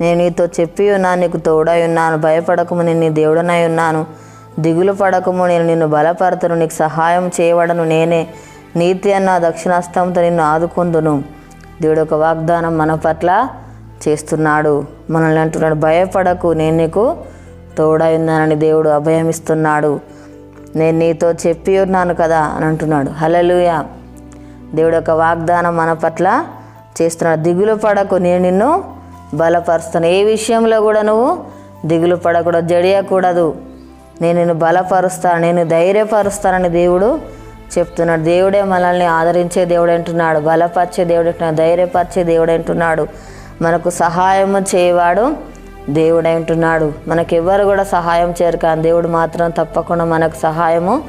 నేను నీతో చెప్పి ఉన్నాను నీకు తోడై ఉన్నాను భయపడకము నేను నీ దేవుడనై ఉన్నాను. దిగులు పడకము నేను నిన్ను బలపరతను నీకు సహాయం చేయబడను నేనే నీతి అన్న దక్షిణాస్తంతో నిన్ను ఆదుకుందును. దేవుడు ఒక వాగ్దానం మన పట్ల చేస్తున్నాడు. మనల్ని అంటున్నాడు భయపడకు నేను నీకు తోడై ఉన్నానని దేవుడు అభయమిస్తున్నాడు. నేను నీతో చెప్పి ఉన్నాను కదా అని అంటున్నాడు. హలలుయ దేవుడు యొక్క వాగ్దానం మన పట్ల చేస్తున్నాడు. దిగులు పడకు నేను నిన్ను బలపరుస్తాను. ఏ విషయంలో కూడా నువ్వు దిగులు పడకూడదు జడియకూడదు. నేను నిన్ను బలపరుస్తాను నేను ధైర్యపరుస్తానని దేవుడు చెప్తున్నాడు. దేవుడే మనల్ని ఆదరించే దేవుడు అంటున్నాడు బలపరిచే దేవుడు అంటున్నాడు ధైర్యపరిచే దేవుడు అంటున్నాడు. మనకు సహాయము చేయవాడు దేవుడు అంటున్నాడు. మనకెవ్వరు కూడా సహాయం చేయరు కానీ దేవుడు మాత్రం తప్పకుండా మనకు సహాయము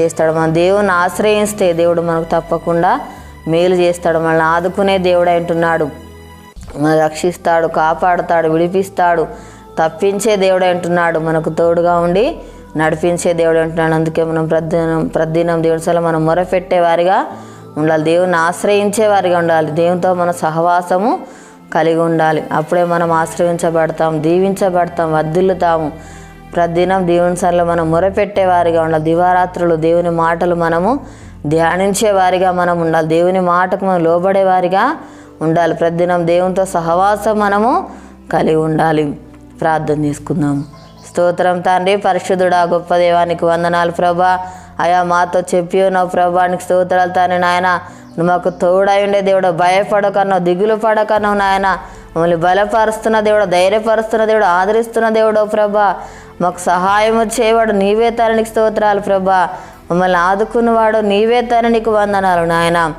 చేస్తాడు. మన దేవుని ఆశ్రయిస్తే దేవుడు మనకు తప్పకుండా మేలు చేస్తాడు. మనల్ని ఆదుకునే దేవుడు అంటున్నాడు. రక్షిస్తాడు కాపాడుతాడు విడిపిస్తాడు. తప్పించే దేవుడు అంటున్నాడు. మనకు తోడుగా ఉండి నడిపించే దేవుడు అంటున్నాడు. అందుకే మనం ప్రతిదినం ప్రతిదినం దేవుడి సల మనం మొరపెట్టేవారిగా ఉండాలి. దేవుని ఆశ్రయించే వారిగా ఉండాలి. దేవునితో మన సహవాసము కలిగి ఉండాలి. అప్పుడే మనం ఆశ్రయించబడతాం దీవించబడతాం వర్ధిల్లుతాము. ప్రతిదినం దేవుని సన్నిలో మనం మొరపెట్టే వారిగా ఉండాలి. దివారాత్రులు దేవుని మాటలు మనము ధ్యానించే వారిగా మనం ఉండాలి. దేవుని మాటకు మనం లోబడేవారిగా వారిగా ఉండాలి. ప్రతిదినం దేవునితో సహవాసం మనము కలిగి ఉండాలి. ప్రార్థన చేసుకుందాము స్తోత్రం తండ్రి పరిశుద్ధుడా గొప్ప దేవానికి వందనాలు ప్రభా. అయా మాతో చెప్పి ఉన్నావు ప్రభానికి స్తోత్రాలు తండ్రి నాయన. నువ్వు మాకు తోడై ఉండే దేవుడు. భయపడకన్నావు దిగులు పడకన్నావు నాయన. మమ్మల్ని బలపరుస్తున్న దేవుడు ధైర్యపరుస్తున్న దేవుడు ఆదరిస్తున్న దేవుడు ప్రభా. మాకు సహాయం చేయవాడు నీవే తరణికి స్తోత్రాలు ప్రభా. మమ్మల్ని ఆదుకున్నవాడు నీవే తరణికి వందనాలు నాయన.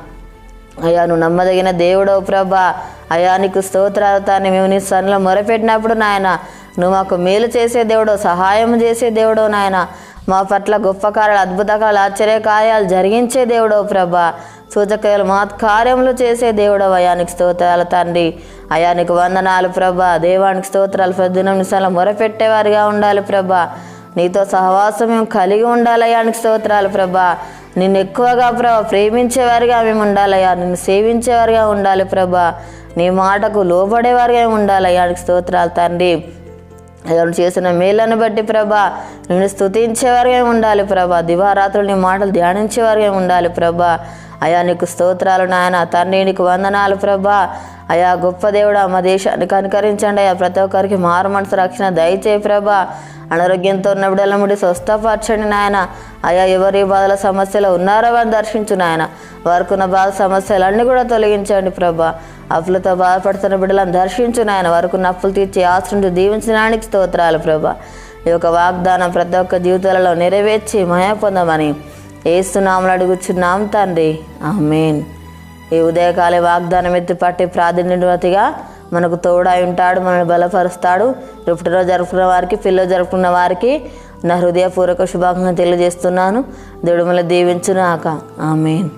అయ్యా నువ్వు నమ్మదగిన దేవుడవు ప్రభా. అయ్యా నీకు స్తోత్రాలు మేము నీ సన్నిలో మొరపెట్టినప్పుడు నాయన నువ్వు మాకు మేలు చేసే దేవుడో సహాయం చేసే దేవుడో నాయన. మా పట్ల గొప్ప కార్యాలు అద్భుత కార్యాలు ఆశ్చర్య కార్యాలు జరిగించే దేవుడో ప్రభా. సూచకలు మాత్ కార్యములు చేసే దేవుడో అయానికి స్తోత్రాలు తండ్రి. అయానికి వందనాలు ప్రభా. దేవానికి స్తోత్రాలు ప్రతిదినం నిశాల మొరపెట్టేవారిగా ఉండాలి ప్రభా. నీతో సహవాసం మేము కలిగి ఉండాలి అయానికి స్తోత్రాలు ప్రభా. నిన్ను ఎక్కువగా ప్రభా ప్రేమించేవారిగా మేము ఉండాలయ్యా. నిన్ను సేవించేవారిగా ఉండాలి ప్రభా. నీ మాటకు లోబడేవారిగా ఉండాలయ్యా స్తోత్రాలు తండ్రి. అతను చేసిన మేళ్ళను బట్టి ప్రభా నిన్ను స్తుతించేవారిగా ఉండాలి ప్రభా. దివారాత్రులు నీ మాటలు ధ్యానించేవారిగా ఉండాలి ప్రభా. అయా నీకు స్తోత్రాలు నాయన. తండ్రి నీకు వందనాలు ప్రభా. అయా గొప్ప దేవుడా మా దేశాన్ని కనుకరించండి అయా ప్రతి ఒక్కరికి మారు మనసు రక్షణ దయచేయి ప్రభా. అనారోగ్యంతో ఉన్న బిడ్డల ముడి స్వస్థపరచండి నాయన. అయా ఎవరి బాధల సమస్యలు ఉన్నారో వారిని దర్శించు నాయన. వారికి ఉన్న బాధ సమస్యలన్నీ కూడా తొలగించండి ప్రభా. అప్పులతో బాధపడుతున్న బిడ్డలను దర్శించు నాయన. వారికి అప్పులు తీర్చి ఆశ్రయించి దీవించడానికి స్తోత్రాలు ప్రభా. ఈ యొక్క వాగ్దానం ప్రతి ఒక్క జీవితాలలో నెరవేర్చి మయా పొందమని ఏస్తున్నాములు అడుగుచున్నాం తండ్రి. ఆమెన్. ఈ ఉదయకాల వాగ్దానం ఎత్తి పట్టి ప్రాధాన్యతగా మనకు తోడై ఉంటాడు మనల్ని బలపరుస్తాడు. పుట్టినరోజు జరుపుకున్న వారికి పిల్లలు జరుపుకున్న వారికి నా హృదయపూర్వక శుభాకాంక్షలు తెలియజేస్తున్నాను. దేవుడు మళ్ళీ దీవించునాక ఆమెన్.